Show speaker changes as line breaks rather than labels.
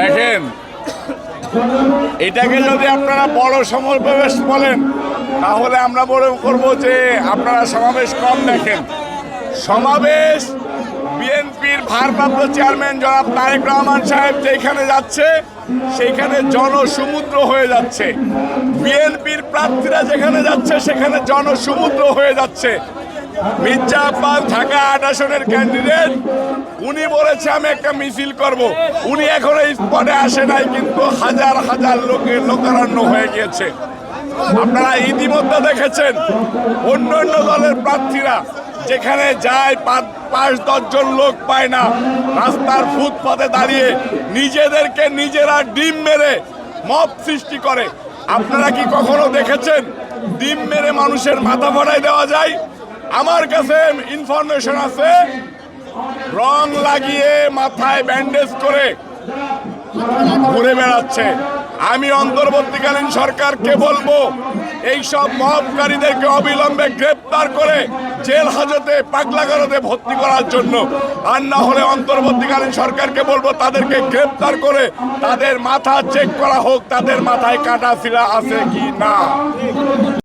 দেখেন, এটাকে যদি আপনারা বড় সমাবেশ বলেন, তাহলে আমরা বলে করব যে আপনারা সমাবেশ কম দেখেন। সমাবেশ বিএনপির ভারপ্রাপ্ত চেয়ারম্যান জনাব তারেক রহমান সাহেব যেখানে যাচ্ছে সেইখানে জনসমুদ্র হয়ে যাচ্ছে। বিএনপির প্রার্থীরা যেখানে যাচ্ছে, সেখানে জনসমুদ্র হয়ে যাচ্ছে। মির্জা আব্বাস ঢাকা আট আসনের ক্যান্ডিডেট উনি বলেছে, আমি একটা মিছিল করব। উনি এখনও স্পটে আসে নাই, কিন্তু হাজার হাজার লোকের লোকারণ্য হয়ে গিয়েছে। আপনারা ইতিমধ্যে দেখেছেন অন্য অন্য দলের প্রার্থীরা যেখানে যায়, পাঁচ- দশজন লোক পায় না, রাস্তার ফুটপাতে দাঁড়িয়ে নিজেদেরকে নিজেরা ডিম মেরে মব সৃষ্টি করে। আপনারা কি কখনো দেখেছেন, ডিম মেরে মানুষের মাথা ফটাই দেওয়া যায়? আমার কাছে ইনফরমেশন আছে, রং লাগিয়ে মাথায় ব্যান্ডেজ করে ঘুরে বেড়াচ্ছে। আমি অন্তর্বর্তীকালীন সরকারকে বলব এই সব মহবকারীদেরকে অবিলম্বে গ্রেপ্তার করে জেল হাজতে পাগলাগারতে ভর্তি করার জন্য। আর না হলে অন্তর্বর্তীকালীন সরকারকে বলব, তাদেরকে গ্রেপ্তার করে তাদের মাথা চেক করা হোক, তাদের মাথায় কাটা শিলা আছে কি না।